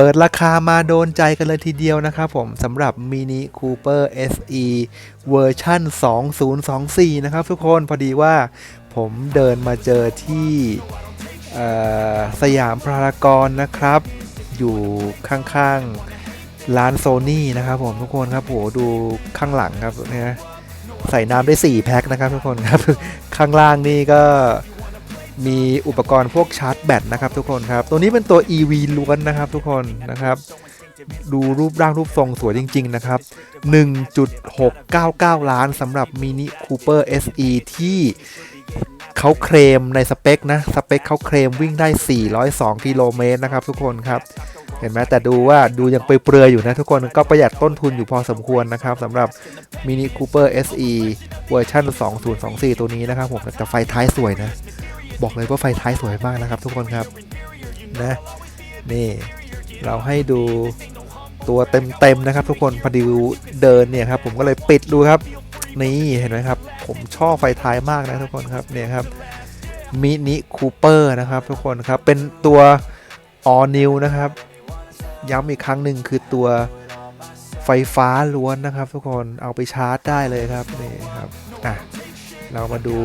เปิดราคามาโดนใจกันเลยทีเดียวนะครับผมสำหรับ Mini Cooper SE เวอร์ชั่น 2024 นะครับทุกคนพอดีว่าผมเดินมาเจอที่สยามพารากอนนะครับ อยู่ข้างๆร้านโซนี่นะครับผมทุกคนครับโหดูข้างหลังครับเนี่ยใส่น้ำได้ 4 แพ็คนะครับทุกคนครับ ข้างล่างนี่ก็ มีอุปกรณ์พวกชาร์จแบตนะครับทุกคนครับ ตัวนี้เป็นตัว EV ล้วนนะครับทุกคนนะครับ ดูรูปร่างรูปทรงสวยจริง ๆ นะครับ 1.699 ล้านสำหรับ Mini Cooper SE ที่เขาเคลมในสเปคนะ สเปคเขาเคลมวิ่งได้ 402 กิโลเมตรนะครับทุกคนครับ เห็นไหมแต่ดูว่าดูยังเปลือยๆอยู่นะทุกคนก็ประหยัดต้นทุนอยู่พอสมควรนะครับสำหรับ Mini Cooper SE เวอร์ชัน2024 ตัวนี้นะครับผมแต่ไฟท้ายสวยนะ บอกเลยว่าไฟท้ายสวยมากนะครับทุกคนครับนะนี่เราให้ดูตัวเต็มๆนะครับ ทุกคนพอดีเดินเนี่ยครับผมก็เลยปิดดูครับ นี่เห็นไหมครับ ผมชอบไฟท้ายมากนะทุกคนครับเนี่ยครับมินิคูเปอร์นะครับ ทุกคนครับเป็นตัว all new นะครับ ย้ำอีกครั้งหนึ่งคือตัวไฟฟ้าล้วนนะครับ ทุกคนเอาไปชาร์จได้เลยครับนี่ครับอะเรามาดู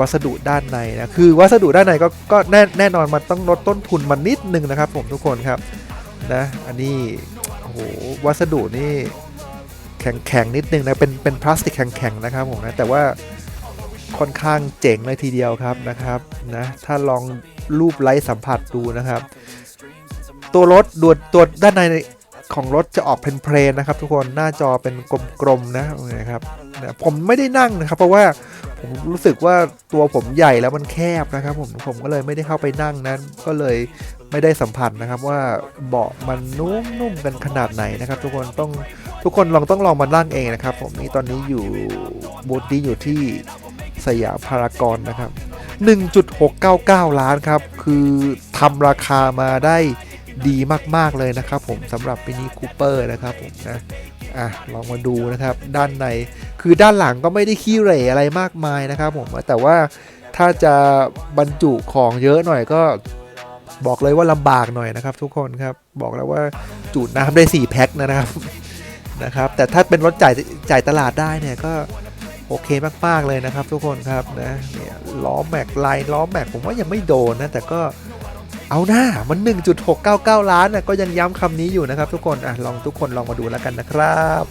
วัสดุด้านในนะคือวัสดุด้านในก็ก็แน่แน่นอนมันต้องลดต้นทุนมันนิดนึงนะครับ ผมทุกคนครับนะอันนี้โอ้โหวัสดุนี่แข็งแข็งนิดนึงนะเป็นเป็นพลาสติกแข็งแข็งนะครับผมนะแต่ว่าค่อนข้างเจ๋งเลยทีเดียวครับนะครับนะถ้าลองรูปไร้สัมผัสดูนะครับ ตัวรถตัวตัวด้านในของรถจะออกเพลนๆนะครับ ทุกคนหน้าจอเป็นกลมๆนะนะครับผมไม่ได้นั่งนะครับ เพราะว่า ผมรู้สึกว่าตัวผมใหญ่แล้วมันแคบนะครับ ผมผมก็เลยไม่ได้เข้าไปนั่งนั้น ก็เลยไม่ได้สัมผัสนะครับว่าเบาะมันนุ่มๆกันขนาดไหนนะครับ ทุกคนต้องทุกคนลองต้องลองมานั่งเองนะครับ ผมนี่ตอนนี้อยู่บูธนี้อยู่ที่สยามพารากอนนะครับ 1.699 ล้านครับ คือทำราคามาได้ดีมาก ๆ เลยนะครับ ผมสำหรับมินิคูเปอร์นะครับผมนะอะลองมาดูนะครับ ด้านใน คือด้านหลังก็ไม่ได้ขี้เหร่อะไรมากมายนะครับผมแต่ว่าถ้าจะบรรจุของเยอะหน่อยก็บอกเลยว่าลำบากหน่อยนะครับ ทุกคนครับบอกแล้วว่าจุน้ำได้ 4 แพ็คนะครับนะครับ แต่ถ้าเป็นรถจ่ายจ่ายตลาดได้เนี่ยก็โอเคมาก ๆ เลยนะครับ ทุกคนครับนะเนี่ยล้อแม็กไลน์ล้อแม็กผมว่ายังไม่โดนนะแต่ก็เอาหน้ามัน 1.699 ล้านนะก็ยังย้ำคำนี้อยู่นะครับ ทุกคนอะลองทุกคนลองมาดูแล้วกันนะครับ